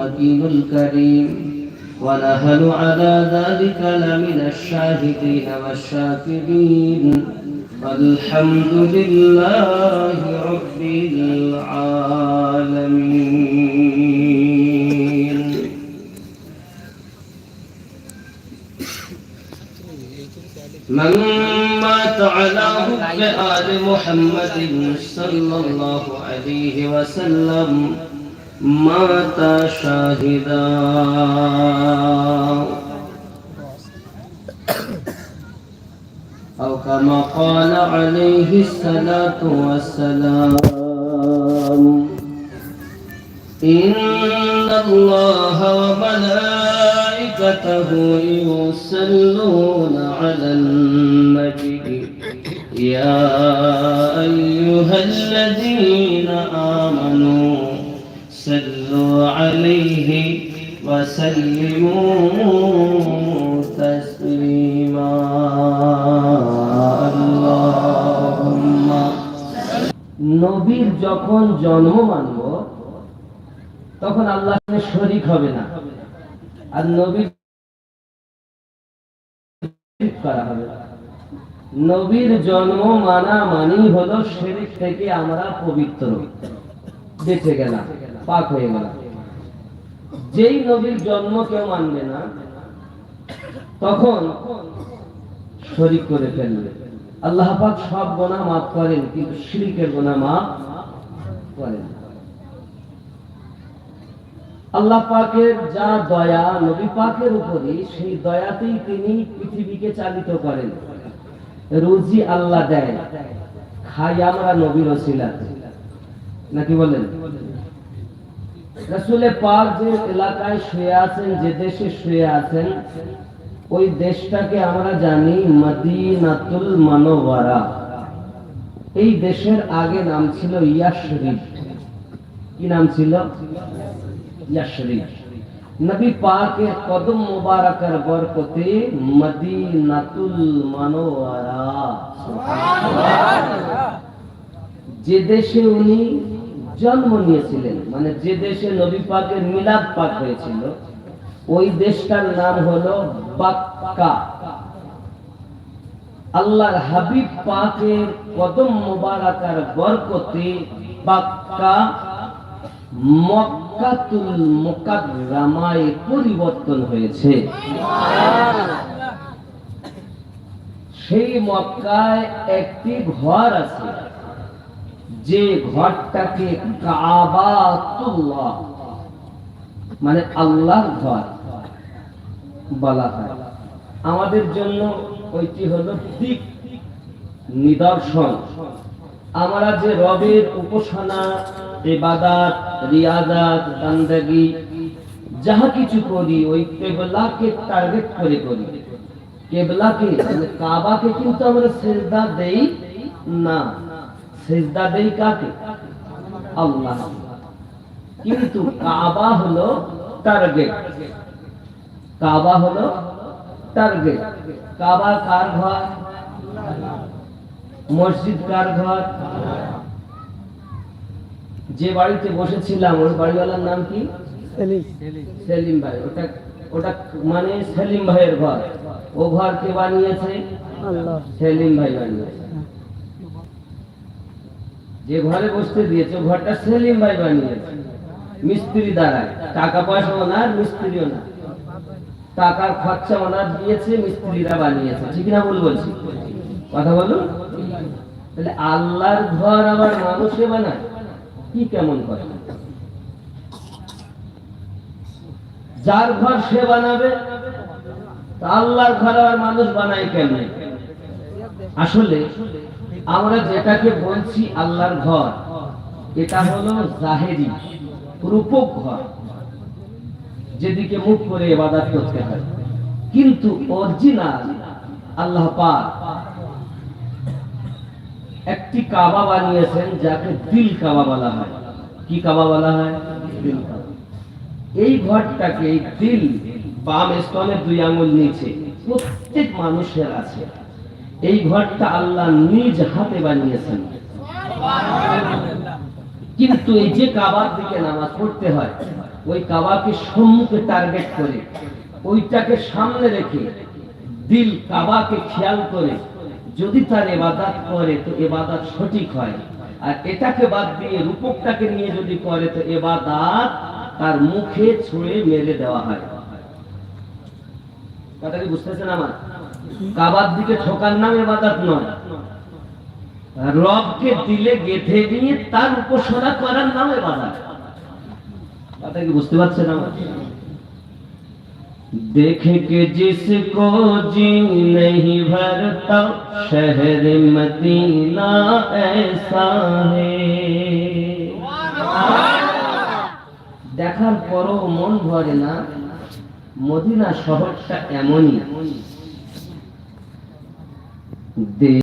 المكين الكريم. ونهل على ذلك لمن الشاهدين والشاكرين. والحمد لله رب العالمين. من مات على حب آل محمد صلى الله عليه وسلم مات شاهدا أو كما قال عليه الصلاة والسلام إن الله وملائكته يصلون على النبي يا أيها الذين آمنوا صلوا عليه وسلموا تسليما اللهم নবীর যখন জন্ম মানব তখন আল্লাহ শরিক হবে না আর নবীর করা হবে না। নবীর জন্ম মানা মানি হলো শিরিক থেকে আমরা পবিত্র বেঁচে গেলাম পাক হয়ে গেলাম যেই নবীর জন্ম কেউ মানবে না, তখন শরিক করে ফেলবে। আল্লাহ পাক সব গোনা মাফ করেন, কিন্তু শিরিকের গোনা মাফ করেন আল্লাহ পাকের যা দয়া নবী পাকের উপরে সেই দয়াতেই তিনি পৃথিবীকে চালিত করেন। রুজি আল্লাহ দেয়, খাই আমরা নবীর ওসিলাতে। নাকি বলেন? রসুলে পাক যে এলাকায় শুয়ে আছেন যে দেশে শুয়ে আছেন ওই দেশটাকে আমরা জানি মদিনাতুল মানওয়ারা। এই দেশের আগে নাম ছিল ইয়াশরিফ কি নাম ছিল? ইয়াশরিফ নবী পাকের কদম মুবারকের বরকতে মদিনাতুল মানওয়ারা। যে দেশে উনি জন্ম নিয়েছিলেন। মানে যে দেশে নবী পাকের মিলাদ পাক হয়েছিল, ওই দেশটার নাম হলো বাক্কা। আল্লাহর হাবিব পাকের কদম মুবারকার বরকতে বাক্কা মক্কাতুল মুকাররামায় পরিবর্তন হয়েছে। সেই মক্কায় একটি ঘর আছে। যে ঘরটাকে কাবাতুল্লাহ মানে আল্লাহর ঘর বলা হয়। আমাদের জন্য ওইটি হলো দিক নিদর্শন। আমরা যে রবের উপাসনা, ইবাদাত, রিয়াদাত বান্দাগি যাহা কিছু করি, ওই কেবলাকে টার্গেট করে করি। কেবলাকে মানে কাবাকে কিন্তু আমরা সেজদা দেই না। সেজদা দেই কাকে? আল্লাহ। কিন্তু কাবা হলো টার্গেট। কাবা হলো টার্গেট। কাবা কার ঘর? মসজিদ কার ঘর? যে বাড়িতে বসেছিলাম ওই বাড়িওয়ালার নাম কি? সেলিম। ভাই। ওটা ওটা মানে সেলিম ভাইয়ের ঘর। ও ঘর কে বানিয়েছে? সেলিম ভাই বানিয়েছে। যে ঘরে বসতে দিয়েছে ঘরটা সেলিম ভাই বানিয়েছে। মিস্ত্রি দ্বারা টাকা পয়সা ওনার মিস্ত্রিও না টাকার খরচা ওনার দিয়েছে, মিস্ত্রিরা বানিয়েছে। ঠিক না ভুল বলছি? কথা বলুন তাহলে আল্লাহর ঘর আবার মানুষে বানায়? কি কেমন করে? যার ঘর সে বানাবে আল্লাহর ঘর আবার মানুষ বানায় কেন আসলে আমরা যেটাকে বলছি আল্লাহর ঘর, এটা হলো জাহেরি, রূপক ঘর, যেদিকে মুখ করে ইবাদত করতে হয়। কিন্তু অরিজিনাল আল্লাহ পাক একটি কাবা বানিয়েছেন যাকে দিল কাবা বলা হয়। কি কাবা বলা হয়? দিল এই ঘরটাকে দিল বাম স্তনের দুই আঙুল নিচে প্রত্যেক মানুষের আছে। এই ঘরটা আল্লাহ নিজ হাতে বানিয়েছেন। কিন্তু এই যে কাবার দিকে নামাজ পড়তে হয়, ওই কাবাকে সম্মুখে টার্গেট করে, ওইটাকে সামনে রেখে দিল কাবাকে খেয়াল করে, যদি তার এবাদাত করে তো এবাদাত সঠিক হয়। আর এটাকে বাদ দিয়ে রূপকটাকে নিয়ে যদি করে তো এবাদাত তার মুখে ছুঁড়ে মেরে দেওয়া হয়। কথা কি বুঝতেছেন আমার? কাবার দিকে ঠোকার নাম এবাদাত নয় রবকে দিলে গেথে দিয়ে তার উপাসনা করার নাম এবাদাত কথা কি বুঝতে পারছেন আমার देख के जिसको जी नहीं भरता शहर मदीना ऐसा है দেখার পরও মন ভরে না মদিনা শহরটা এমনই de